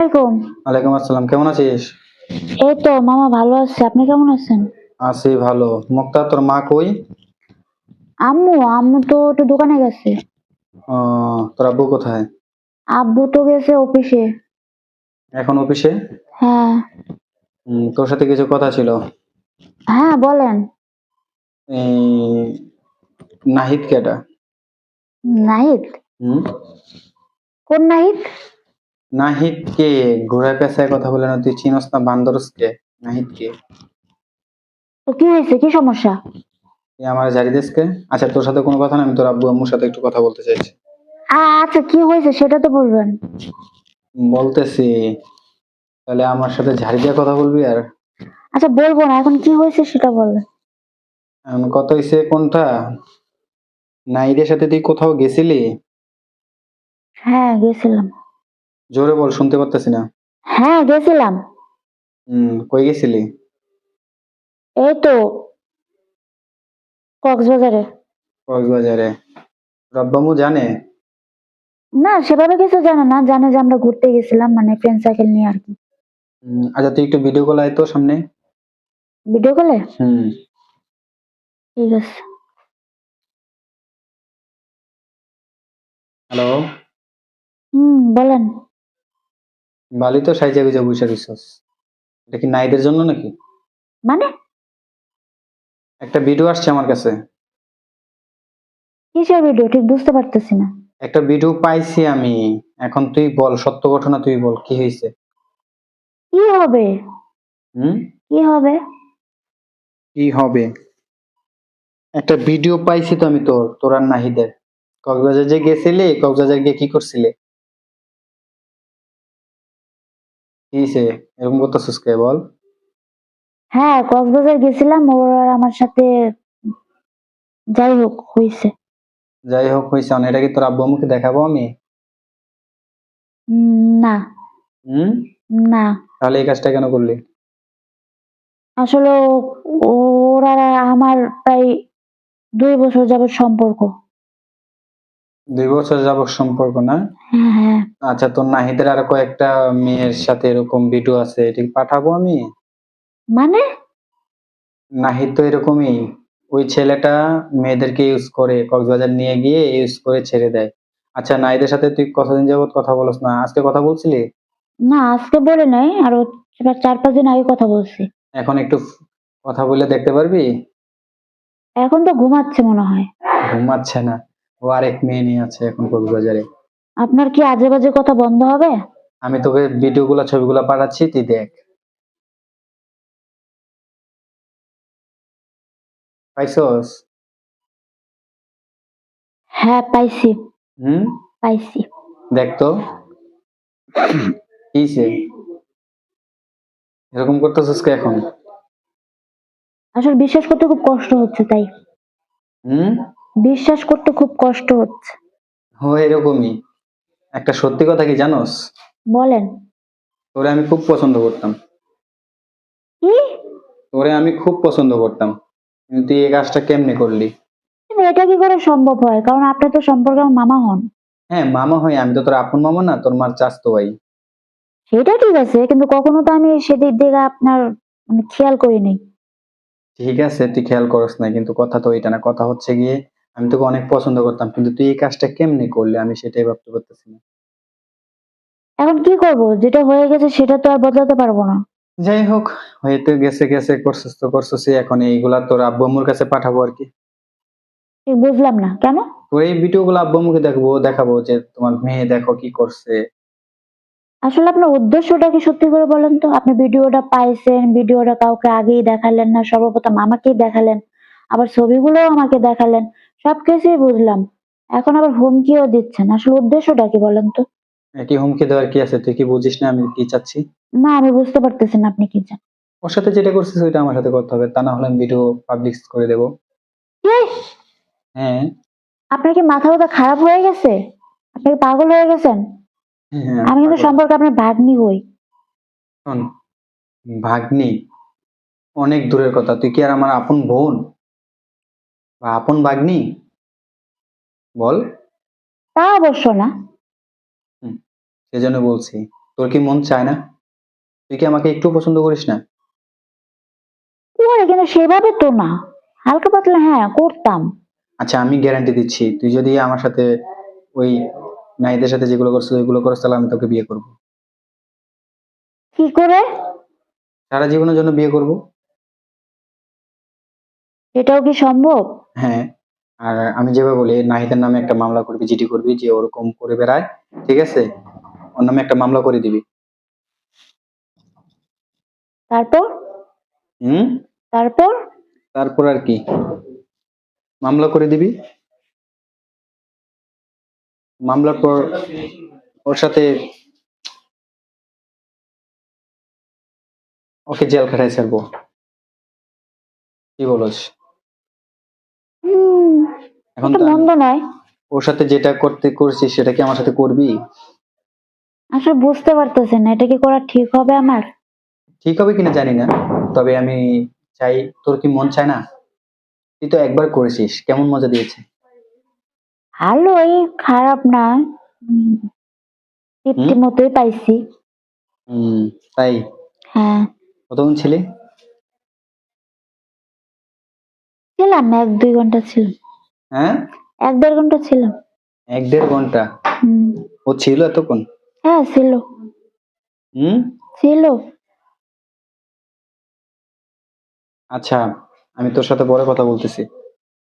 আলাইকুম। ওয়ালাইকুম আসসালাম কেমন আছিস? এই তো মামা ভালো আছে আপনি কেমন আছেন? আছি ভালো। মুক্তা তোর মা কই? আম্মু আম্মু তো একটু দোকানে গেছে। ও, তোর আব্বু কোথায়? আব্বু তো গেছে অফিসে। এখন অফিসে? হ্যাঁ। উম, তোর সাথে কিছু কথা ছিল? হ্যাঁ বলেন। এই নাহিদ কেটা নাহিদ? হুম? কোন নাহিদ? নাহিদ কে ঘোড়া পেঁচায় কথা বলে না তুই চিনস না বান্দরস কে নাহিদ কে তো কি হয়েছে? কি সমস্যা? তুই আমার জারি দেশকে আচ্ছা তোর সাথে কোনো কথা না আমি তোর আব্বু আম্মুর সাথে একটু কথা বলতে চাইছি। আচ্ছা কি হয়েছে সেটা তো বলবেন। বলতেছি তাহলে আমার সাথে ঝাড়ি দিয়ে কথা বলবি আর? আচ্ছা বলব না এখন কি হয়েছে সেটা বলেন এখন কত হইছে কোনটা? নাহিদের সাথে তুই কোথাও গেছিলি? হ্যাঁ গেছিলাম। জোরে বল শুনতে পারতেছি না। হ্যাঁ গেছিলাম। হুম কই গেছিলি? এই তো কক্সবাজারে। কক্সবাজারে। রব্বামু জানে? না সেভাবে কিছু জানে না জানে যে আমরা ঘুরতে গেছিলাম মানে ফ্রেন্ড সার্কেল নিয়ে আর কি। আচ্ছা তুই একটু ভিডিও কল আয় তো সামনে। ভিডিও কলে হুম। ঠিক আছে। হ্যালো হুম বলেন। বালি তো সাইজা গুজা বসে রইছস। এটা কি নাইদের জন্য নাকি? মানে? একটা ভিডিও আসছে আমার কাছে। কিসের ভিডিও ঠিক বুঝতে পারতেছি না। একটা ভিডিও পাইছি আমি। এখন তুই বল সত্য ঘটনা তুই বল কি হয়েছে কি হবে? হুম? কি হবে? কি হবে? একটা ভিডিও পাইছি তো আমি তোর তোর আর নাহিদের। কক্সবাজার যে গেছিলি কক্সবাজার গিয়ে কি করছিলি? কি এরকম করতেছিস কে বল। হ্যাঁ কক্সবাজার গেছিলাম ওর আর আমার সাথে যাই হোক হয়েছে যাই হোক হয়েছে এটা কি তোর আব্বু আম্মুকে দেখাবো আমি? উম, না। হুম? না। তাহলে এই কাজটা কেন করলি? আসলে ও- ওর আর আমার প্রায় দুই বছর যাবত সম্পর্ক। দুই বছর যাবত সম্পর্ক না? হ্যাঁ। আচ্ছা তোর নাহিদের আর কয়েকটা মেয়ের সাথে এরকম ভিডিও আছে এটি পাঠাবো আমি? মানে? নাহিদ তো এরকমই। ওই ছেলেটা মেয়েদেরকে ইউজ করে কক্সবাজার নিয়ে গিয়ে ইউজ করে ছেড়ে দেয়। আচ্ছা নাহিদের সাথে তুই কতদিন যাবত কথা বলস না? আজকে কথা বলছিলি? না আজকে বলে নাই আরও চার পাঁচ দিন আগে কথা বলছি। এখন একটু কথা বলে দেখতে পারবি? এখন তো ঘুমাচ্ছে মনে হয়। ঘুমাচ্ছে না। ও আরেক মেয়ে নিয়ে আছে এখন কক্সবাজারে। আপনার কি আজে বাজে কথা বন্ধ হবে? আমি তোকে ভিডিও গুলা ছবিগুলা পাঠাচ্ছি তুই দেখ। পাইছস? হ্যাঁ পাইছি। হুম? পাইছি। দেখ তো। কিছে এরকম করতেছিস কে এখন? আসলে বিশ্বাস করতে খুব কষ্ট হচ্ছে তাই। হুম? বিশ্বাস করতে খুব কষ্ট হচ্ছে। ও এরকমই। একটা সত্যি কথা কি জানোস? বলেন। তোরে আমি খুব পছন্দ করতাম। কি? তোরে আমি খুব পছন্দ করতাম। কিন্তু তুই এই কাজটা কেমনে করলি? কিন্তু এটা কি করে সম্ভব হয়? কারণ আপনি তো সম্পর্কে আমার মামা হন। হ্যাঁ মামা হই আমি তো তোর আপন মামা না তোর মার চাস্তো ভাই। সেটা ঠিক আছে কিন্তু কখনো তো আমি সেদিক দিকে আপনার মানে খেয়াল করিনি। ঠিক আছে তুই খেয়াল করস না কিন্তু কথা তো ওইটা না কথা হচ্ছে গিয়ে আমি তোকে অনেক পছন্দ করতাম কিন্তু তুই এই কাজটা কেমনে করলি? আমি সেটাই ভাবতে পারতেছি না। এখন কি করব? যেটা হয়ে গেছে সেটা তো আর বদলাতে পারব না। যাই হোক হয়তো গেছে গেছে করছিস তো করছিস এখন এইগুলা তোর আব্বু আম্মুর কাছে পাঠাবো আর কি। ঠিক বুঝলাম না কেন? তোর এই ভিডিও গুলো আব্বু আম্মুকে দেখব দেখাবো যে তোমার মেয়ে দেখো কি করছে। আসলে আপনার উদ্দেশ্যটা কি সত্যি করে বলেন তো? আপনি ভিডিওটা পাইছেন ভিডিওটা কাউকে আগেই দেখালেন না সর্বপ্রথম আমাকেই দেখালেন আবার ছবিগুলোও আমাকে দেখালেন। সবকিছুই বুঝলাম। এখন আবার হুমকিও দিচ্ছেন। আসলে উদ্দেশ্যটা কি বলেন তো? এটি হুমকি দেওয়ার কি আছে? তুই কি বুঝিস না আমি কি চাচ্ছি? না আমি বুঝতে পারতেছি না আপনি কি চান। ওর সাথে যেটা করছিস ওইটা আমার সাথে করতে হবে। তা না হলে আমি ভিডিও পাবলিশ করে দেবো। কি? হ্যাঁ। আপনার কি মাথা ব্যথা খারাপ হয়ে গেছে? আপনি কি পাগল হয়ে গেছেন? হ্যাঁ আমি কিন্তু পাগল। সম্পর্কে আপনার ভাগ্নি হই। শোন ভাগ্নি অনেক দূরের কথা। তুই কি আর আমার আপন বোন? বা আপন বাগ্নি? বল। তা অবশ্য না। সেজন্য বলছি তোর কি মন চায় না? তুই কি আমাকে একটু পছন্দ করিস না? করে কিন্তু সেভাবে তো না। হালকা পাতলা হ্যাঁ করতাম। আচ্ছা আমি গ্যারান্টি দিচ্ছি তুই যদি আমার সাথে ওই নাইদের সাথে যেগুলো করছিস ওইগুলো করিস তাহলে আমি তোকে বিয়ে করব। কি করে? সারা জীবনের জন্য বিয়ে করব। এটাও কি সম্ভব? হ্যাঁ আর আমি যেভাবে বলি নাহিদের নামে একটা মামলা করবি জিডি করবি যে ওরকম করে বেড়ায় ঠিক আছে? ওর নামে একটা মামলা করে দিবি। তারপর? হুম? তারপর? তারপর আর কি? মামলা করে দিবি। মামলার পর ওর সাথে ওকে জেল খাটায় ছাড়বো। কি হুম এখন তো মন্দ নয়। ওর সাথে যেটা করতে করছিস সেটা কি আমার সাথে করবি? আসলে বুঝতে না এটা কি করা ঠিক হবে আমার? ঠিক হবে কিনা জানি না তবে আমি চাই তোর কি মন চায় না? তুই তো একবার করেছিস কেমন মজা দিয়েছে? ভালোই খারাপ না। তৃপ্তি মতোই পাইছি। হম তাই? হ্যাঁ। কতক্ষণ ছিলে? ছিলাম এক দুই ঘণ্টা ছিলাম। হ্যাঁ? এক দেড় ঘণ্টা ছিলাম। এক দেড় ঘণ্টা? ও ছিল এতক্ষণ? হ্যাঁ ছিল। হুম? ছিল। আচ্ছা আমি তোর সাথে পরে কথা বলতেছি।